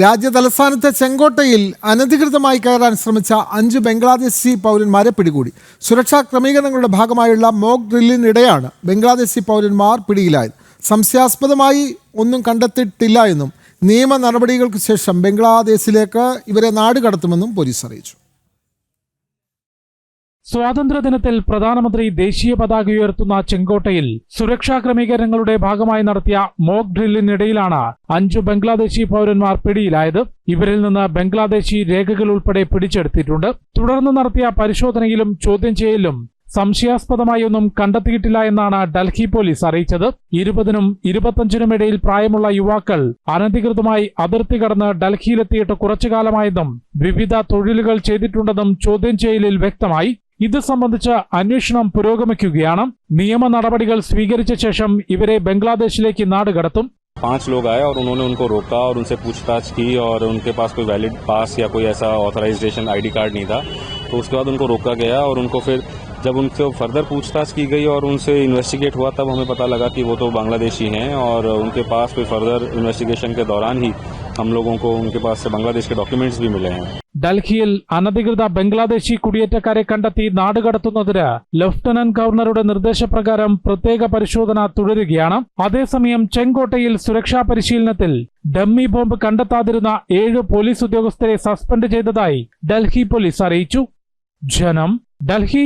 രാജ്യ തലസ്ഥാനത്തെ ചെങ്കോട്ടയിൽ അനധികൃതമായി കയറാൻ ശ്രമിച്ച അഞ്ച് ബംഗ്ലാദേശി പൗരന്മാരെ പിടികൂടി. സുരക്ഷാ ക്രമീകരണങ്ങളുടെ ഭാഗമായുള്ള മോക്ക് ഡ്രില്ലിനിടെയാണ് ബംഗ്ലാദേശി പൗരന്മാർ പിടിയിലായത്. സംശയാസ്പദമായി ഒന്നും കണ്ടെത്തിയിട്ടില്ല എന്നും നിയമ നടപടികൾക്ക് ശേഷം ബംഗ്ലാദേശിലേക്ക് ഇവരെ നാടുകടത്തുമെന്നും പോലീസ് അറിയിച്ചു. സ്വാതന്ത്ര്യദിനത്തിൽ പ്രധാനമന്ത്രി ദേശീയ പതാക ഉയർത്തുന്ന ചെങ്കോട്ടയിൽ സുരക്ഷാ ക്രമീകരണങ്ങളുടെ ഭാഗമായി നടത്തിയ മോക്ക് ഡ്രില്ലിനിടയിലാണ് അഞ്ചു ബംഗ്ലാദേശി പൗരന്മാർ പിടിയിലായത്. ഇവരിൽ നിന്ന് ബംഗ്ലാദേശി രേഖകൾ ഉൾപ്പെടെ പിടിച്ചെടുത്തിട്ടുണ്ട്. തുടർന്ന് നടത്തിയ പരിശോധനയിലും ചോദ്യം ചെയ്യലിലും സംശയാസ്പദമായി ഒന്നും കണ്ടെത്തിയിട്ടില്ല എന്നാണ് ഡൽഹി പോലീസ് അറിയിച്ചത്. ഇരുപതിനും ഇരുപത്തഞ്ചിനും ഇടയിൽ പ്രായമുള്ള യുവാക്കൾ അനധികൃതമായി അതിർത്തി കടന്ന് ഡൽഹിയിലെത്തിയിട്ട് കുറച്ചു കാലമായെന്നും വിവിധ തൊഴിലുകൾ ചെയ്തിട്ടുണ്ടെന്നും ചോദ്യം ചെയ്യലിൽ വ്യക്തമായി. ഇത് സംബന്ധിച്ച് അന്വേഷണം പുരോഗമിക്കുകയാണ് നിയമ നടപടികൾ സ്വീകരിച്ച ശേഷം ഇവരെ ബംഗ്ലാദേശിലേക്ക് നാടുകടത്തും पांच लोग आए और उन्होंने उनको रोका और उनसे पूछताछ की और उनके पास कोई वैलिड पास या कोई ऐसा ऑथराइजेशन आईडी कार्ड नहीं था तो उसके बाद उनको रोका गया और उनको फिर जब उनसे फर्दर पूछताछ की गई और उनसे इन्वेस्टिगेट हुआ तब हमें पता लगा कि वो तो बांग्लादेशी हैं और उनके पास कोई फर्दर इन्वेस्टिगेशन के दौरान ही हम लोगों को उनके पास से बांग्लादेश के डॉक्यूमेंट्स भी मिले हैं ഡൽഹിയിൽ അനധികൃത ബംഗ്ലാദേശി കുടിയേറ്റക്കാരെ കണ്ടെത്തി നാടുകടത്തുന്നതിന് ലഫ്റ്റനന്റ് ഗവർണറുടെ നിർദ്ദേശപ്രകാരം പ്രത്യേക പരിശോധന തുടരുകയാണ് അതേസമയം ചെങ്കോട്ടയിൽ സുരക്ഷാ പരിശീലനത്തിൽ ഡമ്മി ബോംബ് കണ്ടെത്താതിരുന്ന ഏഴ് പോലീസ് ഉദ്യോഗസ്ഥരെ സസ്പെൻഡ് ചെയ്തതായി ഡൽഹി പോലീസ് അറിയിച്ചു ജനം ഡൽഹി